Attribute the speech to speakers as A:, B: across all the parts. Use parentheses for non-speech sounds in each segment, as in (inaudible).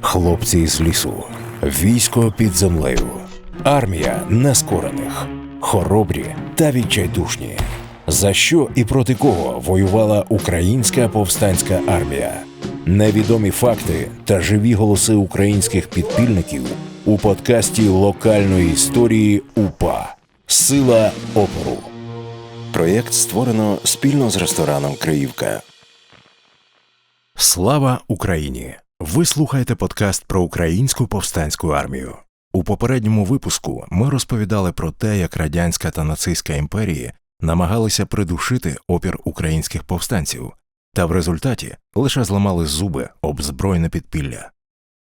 A: Хлопці з лісу, військо під землею, армія нескорених, хоробрі та відчайдушні. За що і проти кого воювала українська повстанська армія? Невідомі факти та живі голоси українських підпільників у подкасті локальної історії УПА Сила опору. Проєкт створено спільно з рестораном Криївка. Слава Україні! Ви слухаєте подкаст про українську повстанську армію. У попередньому випуску ми розповідали про те, як радянська та нацистська імперії намагалися придушити опір українських повстанців, та в результаті лише зламали зуби об збройне підпілля.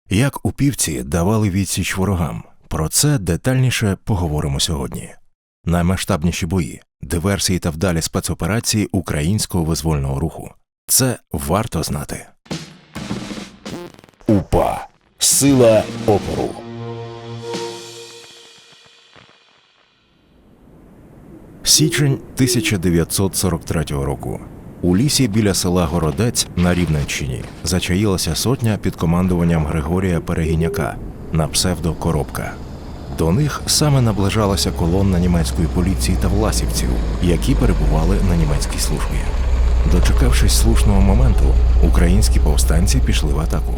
A: Як упівці давали відсіч ворогам, про це детальніше поговоримо сьогодні. Наймасштабніші бої, диверсії та вдалі спецоперації українського визвольного руху. Це варто знати. УПА Сила опору. Січень 1943 року. У лісі біля села Городець на Рівненщині зачаїлася сотня під командуванням Григорія Перегіняка на псевдо Коробка. До них саме наближалася колонна німецької поліції та власівців, які перебували на німецькій службі. Дочекавшись слушного моменту, українські повстанці пішли в атаку.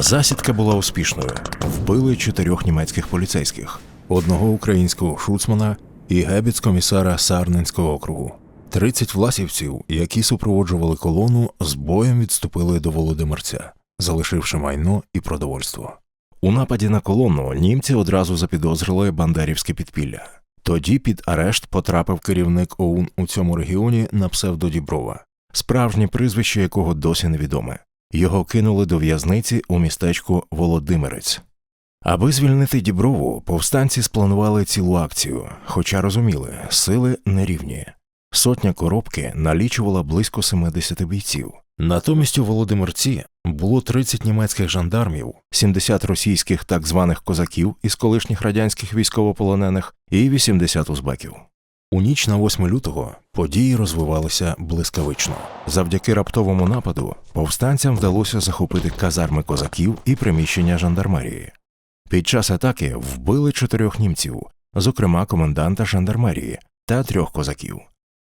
A: Засідка була успішною. Вбили чотирьох німецьких поліцейських, одного українського шуцмана і гебіц-комісара Сарненського округу. 30 власівців, які супроводжували колону, з боєм відступили до Володимирця, залишивши майно і продовольство. У нападі на колону німці одразу запідозрили бандерівське підпілля. Тоді під арешт потрапив керівник ОУН у цьому регіоні на псевдо Діброва, справжнє прізвище якого досі невідоме. Його кинули до в'язниці у містечку Володимирець. Аби звільнити Діброву, повстанці спланували цілу акцію, хоча розуміли, сили нерівні. Сотня коробки налічувала близько 70 бійців. Натомість у Володимирці було 30 німецьких жандармів, 70 російських так званих козаків із колишніх радянських військовополонених і 80 узбеків. У ніч на 8 лютого події розвивалися блискавично. Завдяки раптовому нападу повстанцям вдалося захопити казарми козаків і приміщення жандармерії. Під час атаки вбили чотирьох німців, зокрема коменданта жандармерії та трьох козаків.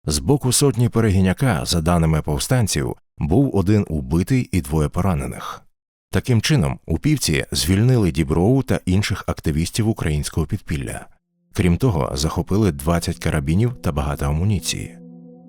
A: З боку сотні перегіняка, за даними повстанців, був один убитий і двоє поранених. Таким чином, упівці звільнили Діброу та інших активістів українського підпілля. Крім того, захопили 20 карабінів та багато амуніції.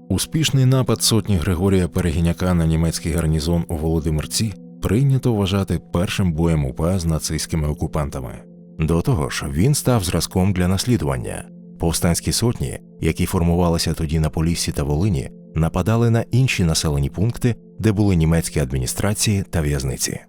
A: Успішний напад сотні Григорія Перегіняка на німецький гарнізон у Володимирці прийнято вважати першим боєм УПА з нацистськими окупантами. До того ж, він став зразком для наслідування. Повстанські сотні, які формувалися тоді на Поліссі та Волині, нападали на інші населені пункти, де були німецькі адміністрації та в'язниці.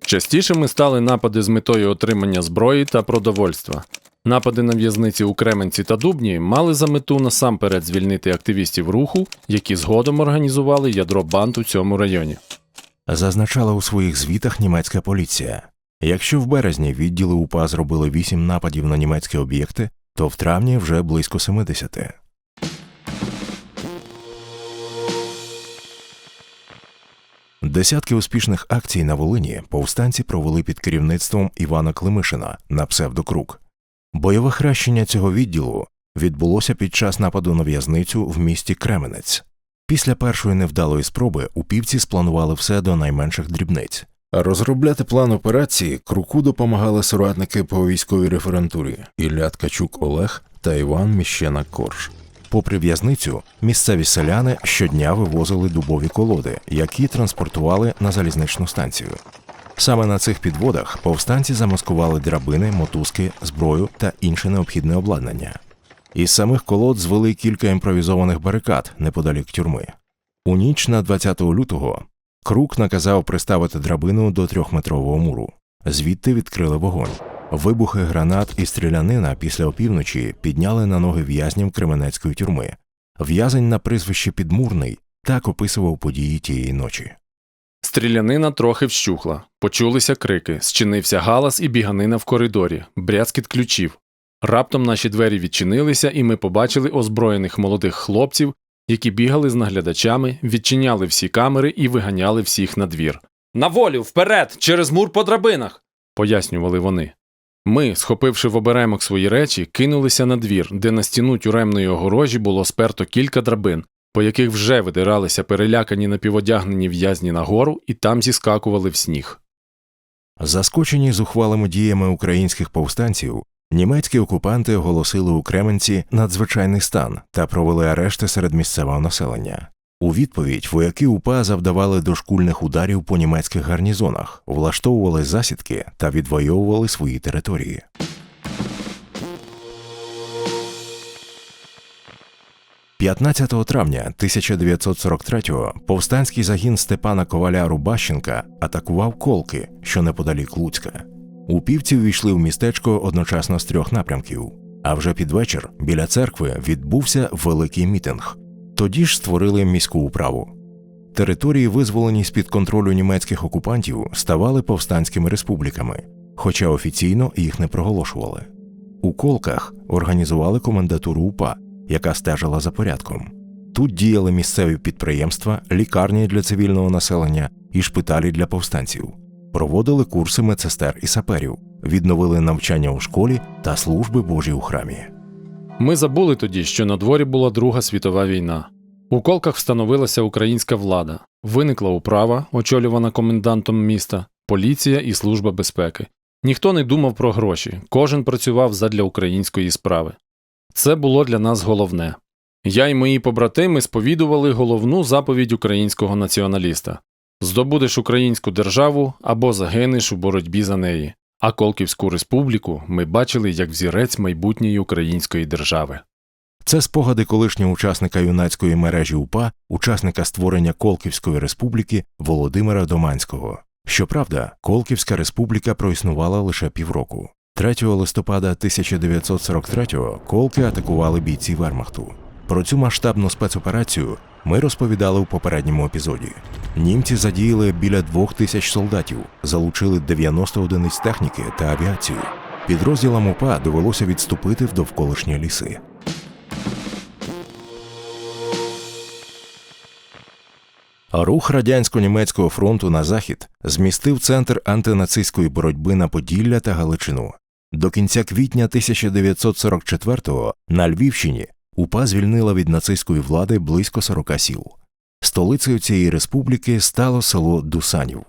B: Частішими стали напади з метою отримання зброї та продовольства. Напади на в'язниці у Кременці та Дубні мали за мету насамперед звільнити активістів руху, які згодом організували ядро банд у цьому районі.
A: Зазначала у своїх звітах німецька поліція. Якщо в березні відділи УПА зробили 8 нападів на німецькі об'єкти, то в травні вже близько 70. Десятки успішних акцій на Волині повстанці провели під керівництвом Івана Климишина на псевдокруг. Бойове хрещення цього відділу відбулося під час нападу на в'язницю в місті Кременець. Після першої невдалої спроби упівці спланували все до найменших дрібниць. Розробляти план операції Круку допомагали соратники по військовій референтурі Ілля Ткачук Олег та Іван Міщена Корж. Попри в'язницю, місцеві селяни щодня вивозили дубові колоди, які транспортували на залізничну станцію. Саме на цих підводах повстанці замаскували драбини, мотузки, зброю та інше необхідне обладнання. Із самих колод звели кілька імпровізованих барикад неподалік тюрми. У ніч на 20 лютого Крук наказав приставити драбину до трьохметрового муру. Звідти відкрили вогонь. Вибухи гранат і стрілянина після опівночі підняли на ноги в'язнів Кременецької тюрми. В'язень на прізвище Підмурний так описував події тієї ночі.
B: Стрілянина трохи вщухла, почулися крики, зчинився галас і біганина в коридорі, брязкіт ключів. Раптом наші двері відчинилися, і ми побачили озброєних молодих хлопців, які бігали з наглядачами, відчиняли всі камери і виганяли всіх на двір. На волю, вперед, через мур по драбинах, пояснювали вони. Ми, схопивши в оберемок свої речі, кинулися на двір, де на стіну тюремної огорожі було сперто кілька драбин, по яких вже видиралися перелякані напіводягнені в'язні нагору і там зіскакували в сніг.
A: Заскочені зухвалими діями українських повстанців, німецькі окупанти оголосили у Кременці надзвичайний стан та провели арешти серед місцевого населення. У відповідь вояки УПА завдавали дошкульних ударів по німецьких гарнізонах, влаштовували засідки та відвоювали свої території. – 15 травня 1943-го повстанський загін Степана Коваля Рубащенка атакував колки, що неподалік Луцька. Упівці ввійшли в містечко одночасно з трьох напрямків. А вже під вечір біля церкви відбувся великий мітинг. Тоді ж створили міську управу. Території, визволені з під контролю німецьких окупантів, ставали повстанськими республіками, хоча офіційно їх не проголошували. У колках організували комендатуру УПА, яка стежила за порядком. Тут діяли місцеві підприємства, лікарні для цивільного населення і шпиталі для повстанців, проводили курси медсестер і саперів, відновили навчання у школі та служби Божі у храмі.
B: Ми забули тоді, що на дворі була Друга світова війна. У колках встановилася українська влада, виникла управа, очолювана комендантом міста, поліція і служба безпеки. Ніхто не думав про гроші, кожен працював задля української справи. Це було для нас головне. Я і мої побратими сповідували головну заповідь українського націоналіста здобудеш українську державу або загинеш у боротьбі за неї. А Колківську республіку ми бачили як взірець майбутньої української держави.
A: Це спогади колишнього учасника юнацької мережі УПА, учасника створення Колківської республіки Володимира Доманського. Щоправда, Колківська республіка проіснувала лише півроку. 3 листопада 1943-го колки атакували бійці Вермахту. Про цю масштабну спецоперацію ми розповідали у попередньому епізоді. Німці задіяли біля двох тисяч солдатів, залучили 90 одиниць техніки та авіацію. Підрозділам УПА довелося відступити в довколишні ліси. Рух радянсько-німецького фронту на захід змістив центр антинацистської боротьби на Поділля та Галичину. До кінця квітня 1944-го на Львівщині УПА звільнила від нацистської влади близько 40 сіл. Столицею цієї республіки стало село Дусанів.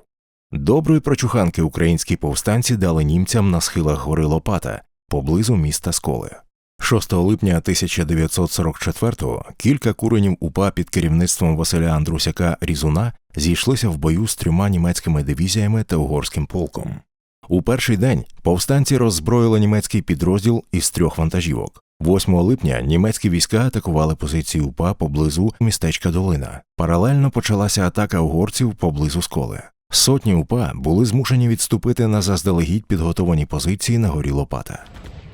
A: Доброї прочуханки українські повстанці дали німцям на схилах гори Лопата поблизу міста Сколе. 6 липня 1944-го кілька куренів УПА під керівництвом Василя Андрусяка Різуна зійшлися в бою з трьома німецькими дивізіями та угорським полком. У перший день повстанці роззброїли німецький підрозділ із трьох вантажівок. 8 липня німецькі війська атакували позиції УПА поблизу містечка Долина. Паралельно почалася атака угорців поблизу сколи. Сотні УПА були змушені відступити на заздалегідь підготовані позиції на горі Лопата.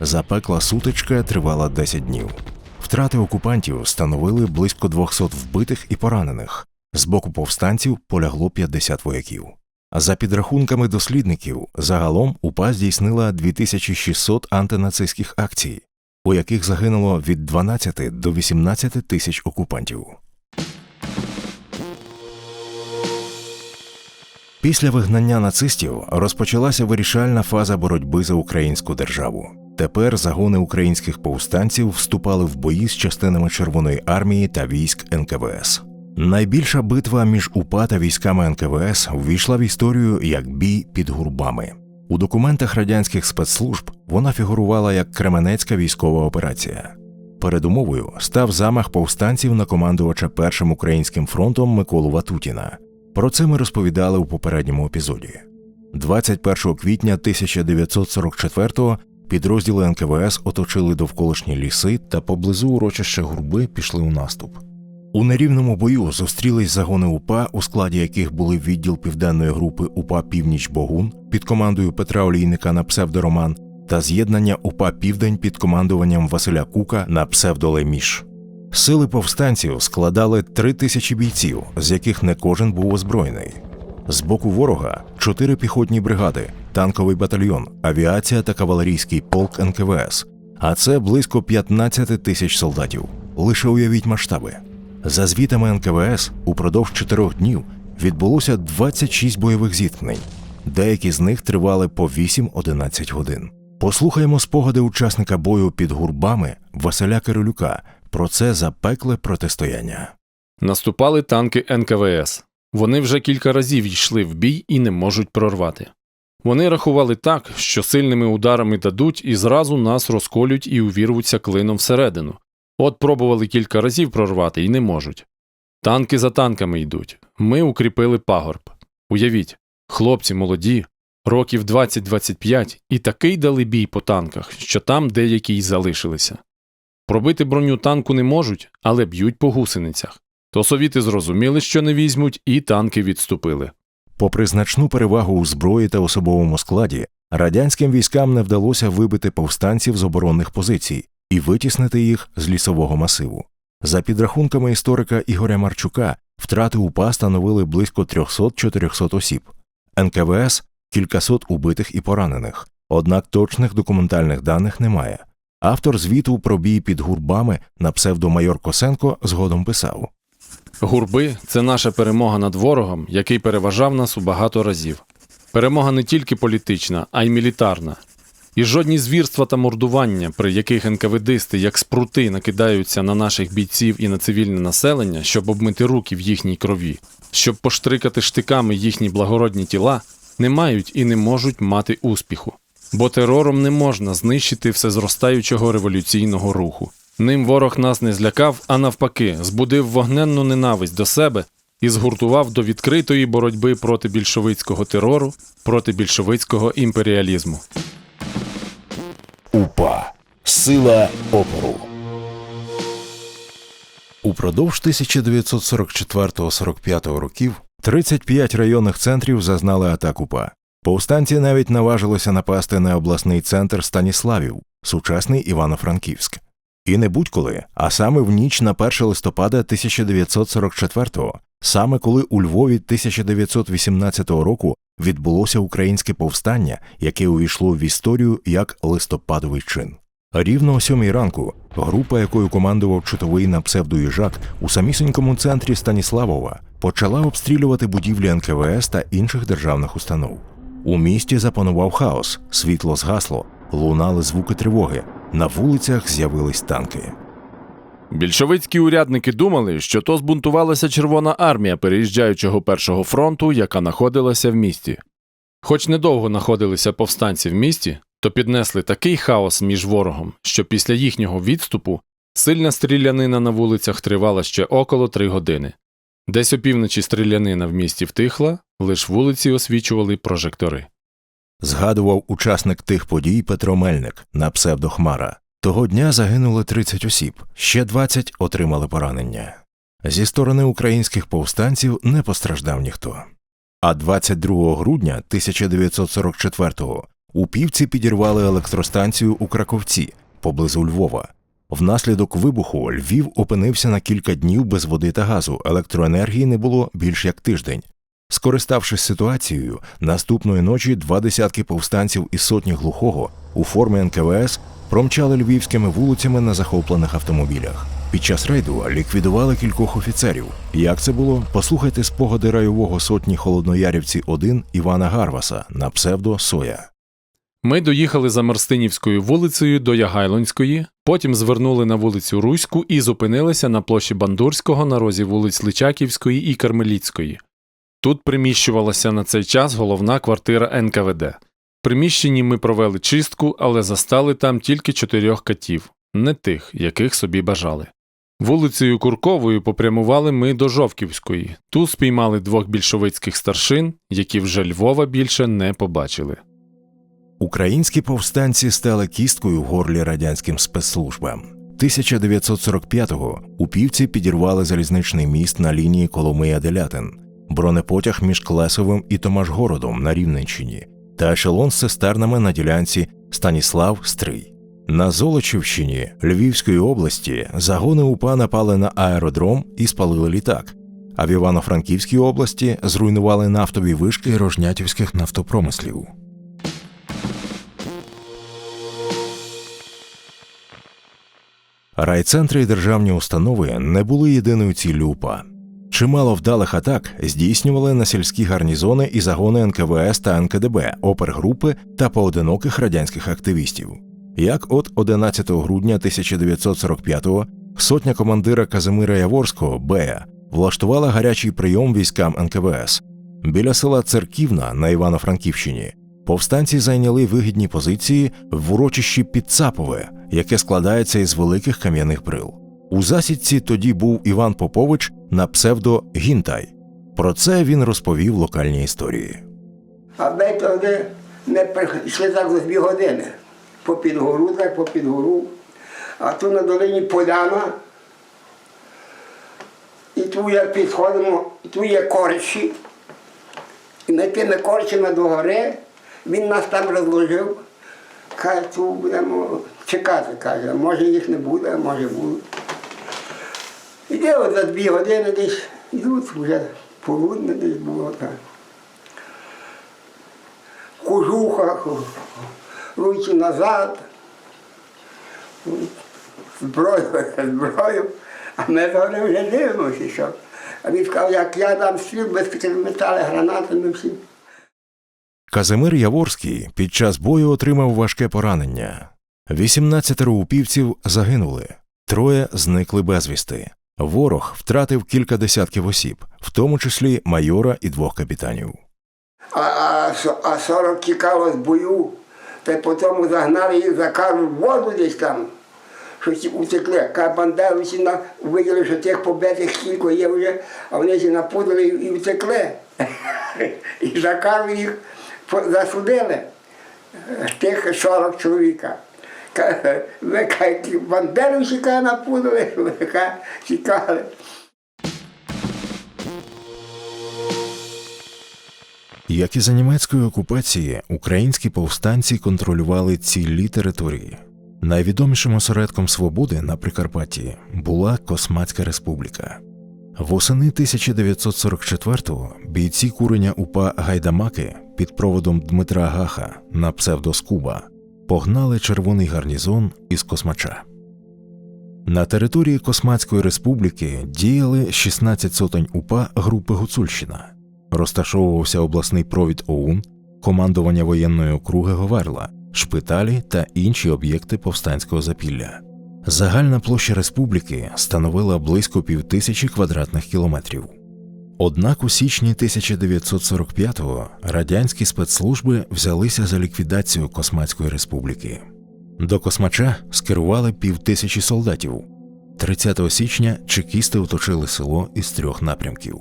A: Запекла сутичка тривала 10 днів. Втрати окупантів становили близько 200 вбитих і поранених. З боку повстанців полягло 50 вояків. За підрахунками дослідників, загалом УПА здійснила 2600 антинацистських акцій, у яких загинуло від 12 до 18 тисяч окупантів. Після вигнання нацистів розпочалася вирішальна фаза боротьби за українську державу. Тепер загони українських повстанців вступали в бої з частинами Червоної армії та військ НКВС. Найбільша битва між УПА та військами НКВС увійшла в історію як бій під гурбами. У документах радянських спецслужб вона фігурувала як Кременецька військова операція. Передумовою став замах повстанців на командувача першим українським фронтом Миколу Ватутіна. Про це ми розповідали у попередньому епізоді. 21 квітня 1944-го підрозділи НКВС оточили довколишні ліси та поблизу урочища гурби пішли у наступ. У нерівному бою зустрілись загони УПА, у складі яких були відділ південної групи УПА Північ Богун під командою Петра Олійника на псевдороман та з'єднання УПА Південь під командуванням Василя Кука на псевдолеміш. Сили повстанців складали три тисячі бійців, з яких не кожен був озброєний. З боку ворога чотири піхотні бригади, танковий батальйон, авіація та кавалерійський полк НКВС. А це близько 15 тисяч солдатів. Лише уявіть масштаби. За звітами НКВС, упродовж чотирьох днів відбулося 26 бойових зіткнень. Деякі з них тривали по 8-11 годин. Послухаємо спогади учасника бою під гурбами Василя Кирилюка про це запекле протистояння.
B: Наступали танки НКВС. Вони вже кілька разів йшли в бій і не можуть прорвати. Вони рахували так, що сильними ударами дадуть і зразу нас розколють і увірвуться клином всередину. От пробували кілька разів прорвати і не можуть. Танки за танками йдуть. Ми укріпили пагорб. Уявіть, хлопці молоді, років 20-25, і такий дали бій по танках, що там деякі й залишилися. Пробити броню танку не можуть, але б'ють по гусеницях. То совіти зрозуміли, що не візьмуть, і танки відступили.
A: Попри значну перевагу у зброї та особовому складі, радянським військам не вдалося вибити повстанців з оборонних позицій і витіснити їх з лісового масиву. За підрахунками історика Ігоря Марчука, втрати УПА становили близько 300-400 осіб, НКВС кількасот убитих і поранених, однак точних документальних даних немає. Автор звіту про бій під гурбами на псевдомайор Косенко згодом писав.
B: Гурби це наша перемога над ворогом, який переважав нас у багато разів. Перемога не тільки політична, а й мілітарна. І жодні звірства та мордування, при яких НКВДисти як спрути накидаються на наших бійців і на цивільне населення, щоб обмити руки в їхній крові, щоб поштрикати штиками їхні благородні тіла, не мають і не можуть мати успіху. Бо терором не можна знищити всезростаючого революційного руху. Ним ворог нас не злякав, а навпаки, збудив вогненну ненависть до себе і згуртував до відкритої боротьби проти більшовицького терору, проти більшовицького імперіалізму.
A: УПА Сила опору. Упродовж 1944-45 років 35 районних центрів зазнали атак УПА. Повстанці навіть наважилися напасти на обласний центр Станіславів, сучасний Івано-Франківськ. І не будь-коли, а саме в ніч на 1 листопада 1944-го, саме коли у Львові 1918 року відбулося українське повстання, яке увійшло в історію як листопадовий чин. Рівно о сьомій ранку група, якою командував чутовий на псевдоїжак у самісінькому центрі Станіславова, почала обстрілювати будівлі НКВС та інших державних установ. У місті запанував хаос, світло згасло, лунали звуки тривоги, на вулицях з'явились танки.
B: Більшовицькі урядники думали, що то збунтувалася Червона армія переїжджаючого першого фронту, яка знаходилася в місті. Хоч недовго знаходилися повстанці в місті, то піднесли такий хаос між ворогом, що після їхнього відступу сильна стрілянина на вулицях тривала ще около три години. Десь опівночі стрілянина в місті втихла, лиш вулиці освічували прожектори.
A: Згадував учасник тих подій Петро Мельник на псевдохмара. Того дня загинули 30 осіб, ще 20 отримали поранення. Зі сторони українських повстанців не постраждав ніхто. А 22 грудня 1944-го у півці підірвали електростанцію у Краковці поблизу Львова. Внаслідок вибуху Львів опинився на кілька днів без води та газу, електроенергії не було більш як тиждень. Скориставшись ситуацією, наступної ночі два десятки повстанців із сотні глухого у формі НКВС промчали львівськими вулицями на захоплених автомобілях. Під час рейду ліквідували кількох офіцерів. Як це було? Послухайте спогади райового сотні холодноярівці 1 Івана Гарваса на псевдо Соя.
B: Ми доїхали за Марстинівською вулицею до Ягайлонської, потім звернули на вулицю Руську і зупинилися на площі Бандурського на розі вулиць Личаківської і Кармеліцької. Тут приміщувалася на цей час головна квартира НКВД. Приміщенні ми провели чистку, але застали там тільки чотирьох катів, не тих, яких собі бажали. Вулицею Курковою попрямували ми до Жовківської. Тут спіймали двох більшовицьких старшин, які вже Львова більше не побачили.
A: Українські повстанці стали кісткою в горлі радянським спецслужбам. 1945-го у півці підірвали залізничний міст на лінії Коломия-Делятин, бронепотяг між Клесовим і Томашгородом на Рівненщині та ешелон з цистернами на ділянці Станіслав Стрий. На Золочівщині Львівської області загони УПА напали на аеродром і спалили літак. А в Івано-Франківській області зруйнували нафтові вишки рожнятівських нафтопромислів. Райцентри і державні установи не були єдиною ціллю УПА. Чимало вдалих атак здійснювали на сільські гарнізони і загони НКВС та НКДБ, опергрупи та поодиноких радянських активістів. Як от 11 грудня 1945-го сотня командира Казимира Яворського Бея влаштувала гарячий прийом військам НКВС. Біля села Церківна на Івано-Франківщині повстанці зайняли вигідні позиції в урочищі Підцапове, яке складається із великих кам'яних брил. У засідці тоді був Іван Попович на псевдо Гінтай. Про це він розповів локальні історії.
C: А тоді не прийшли так за дві години. По під гору, так по під гору. А тут на долині поляна. І тут як підходимо, тут є корчі. І ми тими корчами до гори, він нас там розложив. Каже, тут будемо чекати, каже, може їх не буде, а може будуть. І от за дві години десь йдуть, вже полудне десь було так кожухах, руки назад, зброю, зброю. А ми говоримо, вже дивимося, що. А він сказав, як я дам стріл, без метали гранатами всі.
A: Казимир Яворський під час бою отримав важке поранення. 18 упівців загинули, троє зникли безвісти. Ворог втратив кілька десятків осіб, в тому числі майора і двох капітанів.
C: А, а, а 40 тікало з бою, та потім загнали їх за кару в воду десь там, що ті утекли. Ка бандерівці на, виділи, що тих побитих кілько є вже, а вони ж напудили і, втекли. (laughs) І за кару їх засудили, тих 40 чоловіка. Ка- Ви кажете, бандерівці ка напудили, (laughs) ви.
A: Як і за німецької окупації, українські повстанці контролювали цілі території. Найвідомішим осередком свободи на Прикарпатті була Космацька республіка. Восени 1944-го бійці курення УПА Гайдамаки під проводом Дмитра Гаха на псевдоскуба погнали червоний гарнізон із Космача. На території Космацької республіки діяли 16 сотень УПА групи Гуцульщина розташовувався обласний провід ОУН, командування воєнної округи Говерла, шпиталі та інші об'єкти повстанського запілля. Загальна площа республіки становила близько півтисячі квадратних кілометрів. Однак у січні 1945-го радянські спецслужби взялися за ліквідацію Космацької республіки. До Космача скерували півтисячі солдатів. 30 січня чекісти оточили село із трьох напрямків.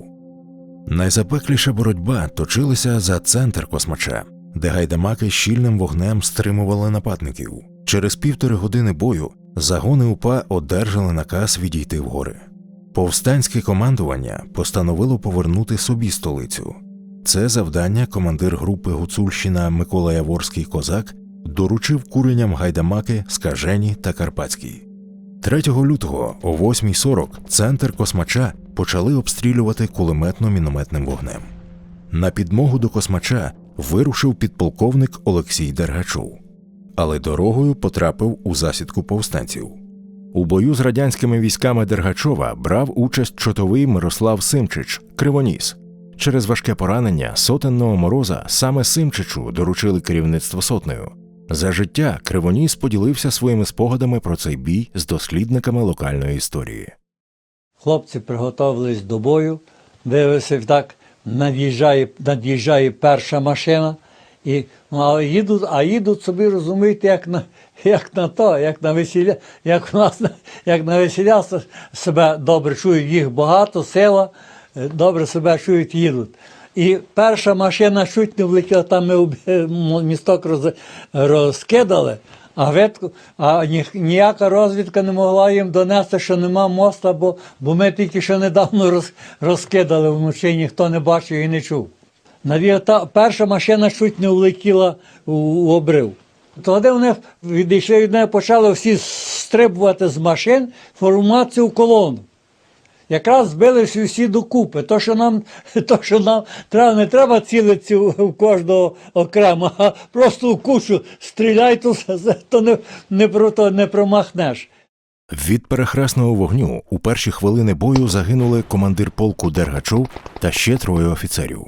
A: Найзапекліша боротьба точилася за центр космача, де гайдамаки щільним вогнем стримували нападників. Через півтори години бою загони УПА одержали наказ відійти в гори. Повстанське командування постановило повернути собі столицю. Це завдання командир групи Гуцульщина Микола Яворський Козак доручив куренням гайдамаки, Скажені та Карпатській. 3 лютого о 8.40 центр космача почали обстрілювати кулеметно-мінометним вогнем. На підмогу до космача вирушив підполковник Олексій Дергачов, але дорогою потрапив у засідку повстанців. У бою з радянськими військами Дергачова брав участь чотовий Мирослав Симчич, Кривоніс. Через важке поранення сотенного мороза саме Симчичу доручили керівництво сотнею. За життя Кривоніс поділився своїми спогадами про цей бій з дослідниками локальної історії.
D: Хлопці приготувались до бою, дивився так, над'їжджає, над'їжджає перша машина, і, ну, а, їдуть, а їдуть собі, розумієте, як на, як на то, як на весілля, як у нас як на весілля себе добре чують, їх багато, сила, е, добре себе чують, їдуть. І перша машина чуть не влетіла, там ми е, місток роз, розкидали, а, ветку, а ні, ніяка розвідка не могла їм донести, що нема моста, бо, бо ми тільки що недавно роз, розкидали вночі, ніхто не бачив і не чув. Навіть та перша машина чуть не влетіла у, у обрив. Тоді вони відійшли від неї, почали всі стрибувати з машин, формацію колону. Якраз збилися всі докупи. То, що нам, (laughs) то, що нам треба, не треба цілитися в кожного окремо, а просто в кучу стріляй, то, то не, не, то не промахнеш.
A: Від перехресного вогню у перші хвилини бою загинули командир полку Дергачов та ще троє офіцерів.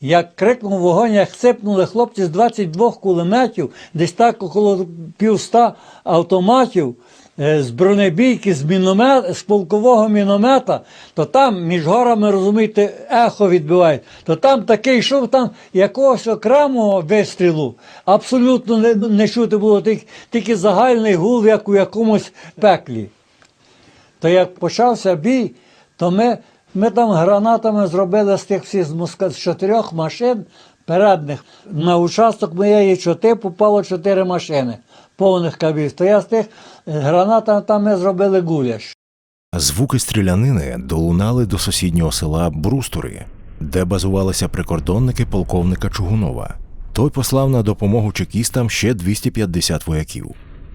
D: Як крикнув вогонь, як сипнули хлопці з 22 кулеметів, десь так около півста автоматів, е, з бронебійки, з, міномет, з полкового міномета, то там між горами, розумієте, ехо відбиває. То там такий йшов там якогось окремого вистрілу. Абсолютно не, не чути було тільки, тільки загальний гул, як у якомусь пеклі. То як почався бій, то ми, ми там гранатами зробили з тих всіх з, моска- з чотирьох машин передних. На участок моєї чоти попало чотири машини повних кабів. То я з тих е, гранатами там ми зробили гуляш.
A: Звуки стрілянини долунали до сусіднього села Брустури, де базувалися прикордонники полковника Чугунова. Той послав на допомогу чекістам ще 250 вояків.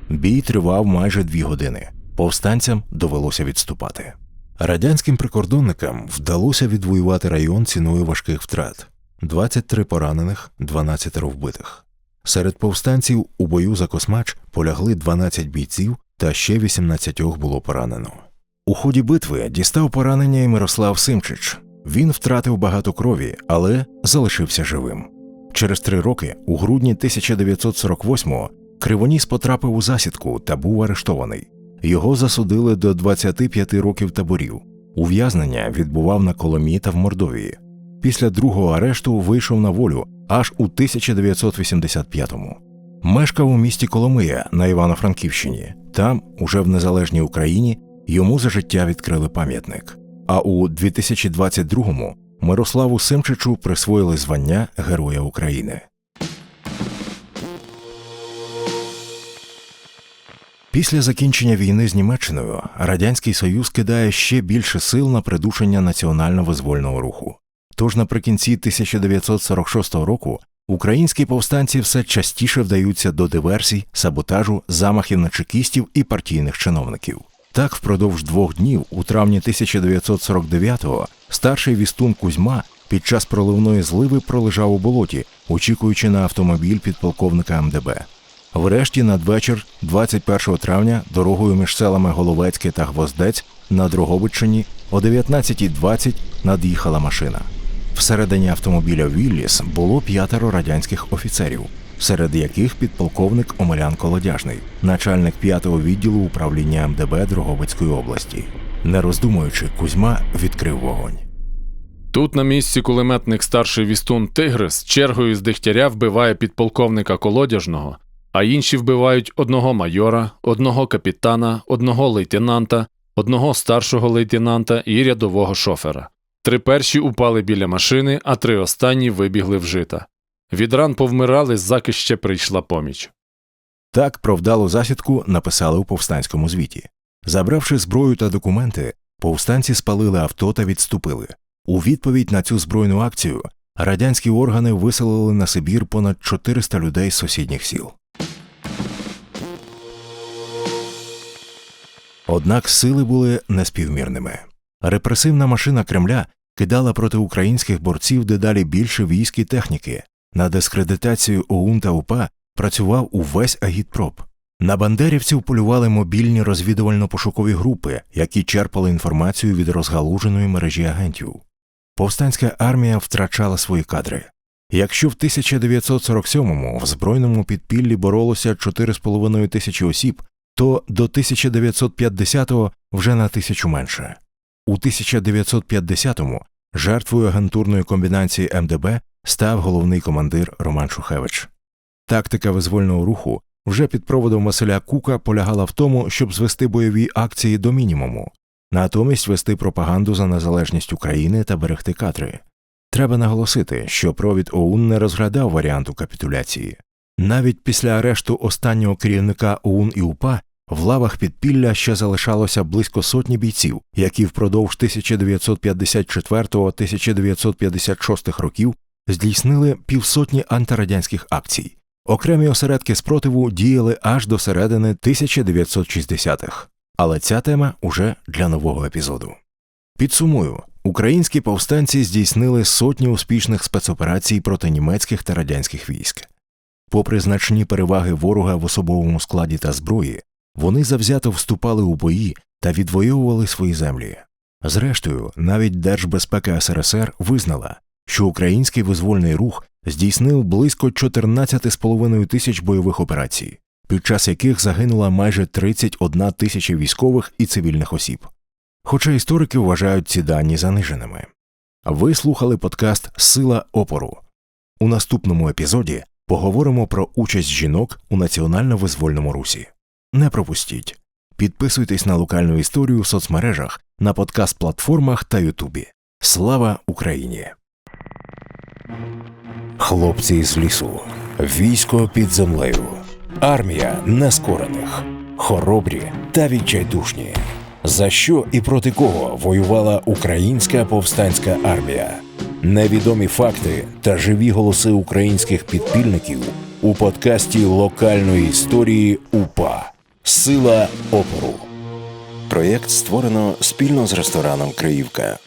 A: Бій тривав майже дві години. Повстанцям довелося відступати. Радянським прикордонникам вдалося відвоювати район ціною важких втрат: 23 поранених, 12 вбитих. Серед повстанців у бою за Космач полягли 12 бійців та ще 18 було поранено. У ході битви дістав поранення і Мирослав Симчич. Він втратив багато крові, але залишився живим. Через три роки, у грудні 1948-го, Кривоніс потрапив у засідку та був арештований. Його засудили до 25 років таборів. Ув'язнення відбував на Коломі та в Мордовії. Після другого арешту вийшов на волю аж у 1985-му. Мешкав у місті Коломия на Івано-Франківщині. Там, уже в незалежній Україні, йому за життя відкрили пам'ятник. А у 2022-му Мирославу Симчичу присвоїли звання Героя України. Після закінчення війни з Німеччиною Радянський Союз кидає ще більше сил на придушення національно-визвольного руху. Тож наприкінці 1946 року українські повстанці все частіше вдаються до диверсій, саботажу, замахів на чекістів і партійних чиновників. Так, впродовж двох днів, у травні 1949-го, старший вістун Кузьма під час проливної зливи пролежав у болоті, очікуючи на автомобіль підполковника МДБ. Врешті надвечір, 21 травня, дорогою між селами Головецьке та Гвоздець на Дрогобичині о 19.20 над'їхала машина. Всередині автомобіля Вілліс було п'ятеро радянських офіцерів, серед яких підполковник Омелян Колодяжний, начальник п'ятого відділу управління МДБ Дрогобицької області. Не роздумуючи, Кузьма відкрив вогонь.
B: Тут на місці кулеметник старший вістун Тигрис чергою з дегтяря вбиває підполковника колодяжного, а інші вбивають одного майора, одного капітана, одного лейтенанта, одного старшого лейтенанта і рядового шофера. Три перші упали біля машини, а три останні вибігли в жита. Від ран повмирали, заки ще прийшла поміч.
A: Так про вдалу засідку написали у повстанському звіті. Забравши зброю та документи, повстанці спалили авто та відступили. У відповідь на цю збройну акцію радянські органи виселили на Сибір понад 400 людей з сусідніх сіл. Однак сили були неспівмірними. Репресивна машина Кремля кидала проти українських борців дедалі більше військ і техніки. На дискредитацію ОУН та УПА працював увесь агітпроп. На бандерівців полювали мобільні розвідувально-пошукові групи, які черпали інформацію від розгалуженої мережі агентів. Повстанська армія втрачала свої кадри. Якщо в 1947-му в збройному підпіллі боролося 4,5 тисячі осіб, то до 1950-го вже на тисячу менше. У 1950-му жертвою агентурної комбінації МДБ став головний командир Роман Шухевич. Тактика визвольного руху вже під проводом Василя Кука полягала в тому, щоб звести бойові акції до мінімуму, натомість вести пропаганду за незалежність України та берегти кадри. Треба наголосити, що провід ОУН не розглядав варіанту капітуляції. Навіть після арешту останнього керівника ОУН і УПА в лавах підпілля ще залишалося близько сотні бійців, які впродовж 1954-1956 років здійснили півсотні антирадянських акцій. Окремі осередки спротиву діяли аж до середини 1960-х. Але ця тема уже для нового епізоду. Підсумую, українські повстанці здійснили сотні успішних спецоперацій проти німецьких та радянських військ. Попри значні переваги ворога в особовому складі та зброї, Вони завзято вступали у бої та відвоювали свої землі. Зрештою, навіть Держбезпека СРСР визнала, що український визвольний рух здійснив близько 14,5 тисяч бойових операцій, під час яких загинула майже 31 тисяча військових і цивільних осіб. Хоча історики вважають ці дані заниженими. Ви слухали подкаст Сила опору. У наступному епізоді поговоримо про участь жінок у національно-визвольному русі. Не пропустіть. Підписуйтесь на локальну історію в соцмережах, на подкаст-платформах та Ютубі. Слава Україні! Хлопці з лісу. Військо під землею. Армія нескорених. Хоробрі та відчайдушні. За що і проти кого воювала українська повстанська армія? Невідомі факти та живі голоси українських підпільників у подкасті локальної історії УПА Сила опору. Проєкт створено спільно з рестораном Криївка.